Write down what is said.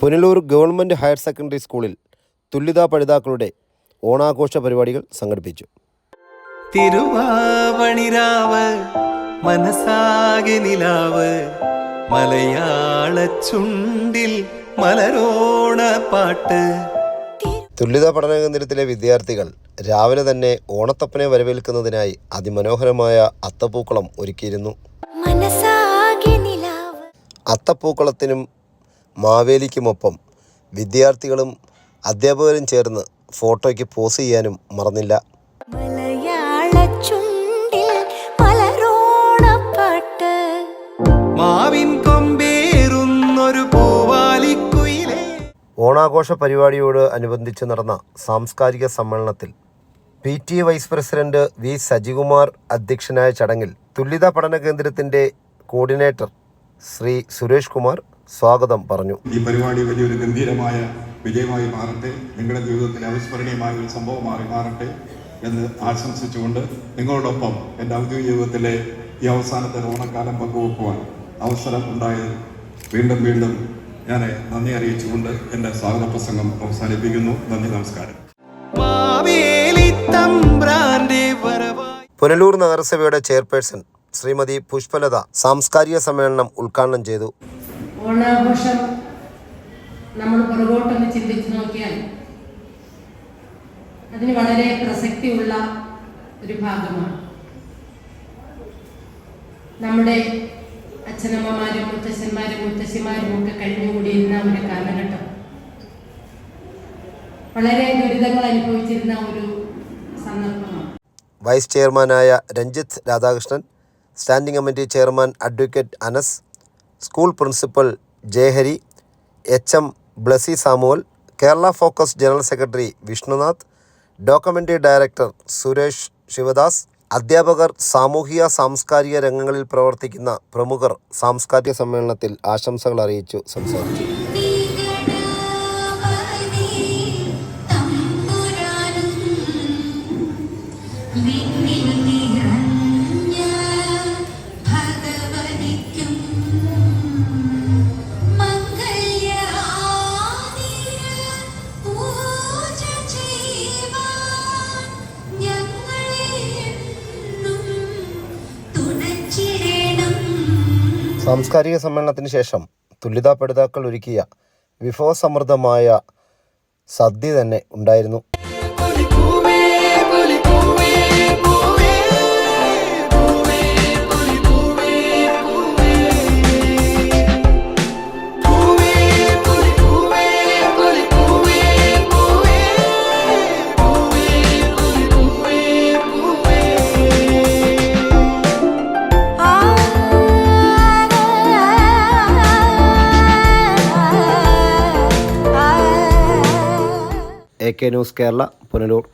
Punalur government higher secondary സ്കൂളിൽ തുല്യതാ പഠിതാക്കളുടെ ഓണാഘോഷ പരിപാടികൾ സംഘടിപ്പിച്ചു. തിരുവാവണിരാവ് മനസാകെ നിലാവ് മലയാള ചുണ്ടിൽ മലരോണ പാട്ട്. തുല്യതാ പഠന കേന്ദ്രത്തിലെ വിദ്യാർത്ഥികൾ രാവിലെ തന്നെ ഓണത്തപ്പനെ വരവേൽക്കുന്നതിനായി അതിമനോഹരമായ അത്തപ്പൂക്കളം ഒരുക്കിയിരുന്നു. അത്തപ്പൂക്കളത്തിനും മാവേലിക്കുമൊപ്പം വിദ്യാർത്ഥികളും അധ്യാപകരും ചേർന്ന് ഫോട്ടോയ്ക്ക് പോസ് ചെയ്യാനും മറന്നില്ല. ഓണാഘോഷ പരിപാടിയോട് അനുബന്ധിച്ച് നടന്ന സാംസ്കാരിക സമ്മേളനത്തിൽ P T A vice president V Sajikumar അധ്യക്ഷനായ ചടങ്ങിൽ തുല്യതാ പഠന കേന്ദ്രത്തിന്റെ കോർഡിനേറ്റർ ശ്രീ സുരേഷ് കുമാർ സ്വാഗതം പറഞ്ഞു. ഈ പരിപാടി വലിയൊരു ഗംഭീരമായ വിജയമായി മാറട്ടെ. നിങ്ങളുടെ ജീവിതത്തിൽ അവിസ്മരണീയമായ ഒരു സംഭവമായി മാറട്ടെ എന്ന് ആശംസിച്ചുകൊണ്ട് നിങ്ങളോടൊപ്പം എന്റെ ഔദ്യോഗിക ജീവിതത്തിലെ ഈ അവസാനത്തെ ഓണക്കാലം പങ്കുവെക്കുവാൻ അവസരം ഉണ്ടായത് വീണ്ടും വീണ്ടും ഞാൻ നന്ദി അറിയിച്ചുകൊണ്ട് എന്റെ സ്വാഗത പ്രസംഗം അവസാനിപ്പിക്കുന്നു. നന്ദി നമസ്കാരം. പുനലൂർ നഗരസഭയുടെ ചെയർപേഴ്സൺ ശ്രീമതി പുഷ്പലത സാംസ്കാരിക സമ്മേളനം ഉദ്ഘാടനം ചെയ്തു. ഓണാഘോഷം നമ്മൾ പുറകോട്ടൊന്ന് ചിന്തിച്ചു നോക്കിയാൽ അതിന് വളരെ പ്രസക്തിയുള്ള ഒരു ഭാഗമാണ്. നമ്മുടെ അച്ഛനമ്മമാരും മുത്തശ്ശന്മാരും മുത്തശ്ശിമാരും ഒക്കെ കഴിഞ്ഞുകൂടിയിരുന്ന ഒരു കാലഘട്ടം. വളരെ ദുരിതങ്ങൾ അനുഭവിച്ചിരുന്ന ഒരു സന്ദർഭമാണ്. വൈസ് ചെയർമാനായ Ranjith Radhakrishnan standing committee chairman advocate Anas school principal Jayahari H M Blessy Samuel Kerala focus general secretary Vishnunath documentary director Suresh Sivadas അധ്യാപകർ സാമൂഹിക സാംസ്കാരിക രംഗങ്ങളിൽ പ്രവർത്തിക്കുന്ന പ്രമുഖർ സാംസ്കാരിക സമ്മേളനത്തിൽ ആശംസകൾ അറിയിച്ചു സംസാരിച്ചു. Thank തമ്പുരാനും സാംസ്കാരിക സമ്മേളനത്തിന് ശേഷം തുല്യതാ പഠിതാക്കൾ ഒരുക്കിയ വിഭവസമൃദ്ധമായ സദ്യ തന്നെ ഉണ്ടായിരുന്നു. A K news Kerala Punalur.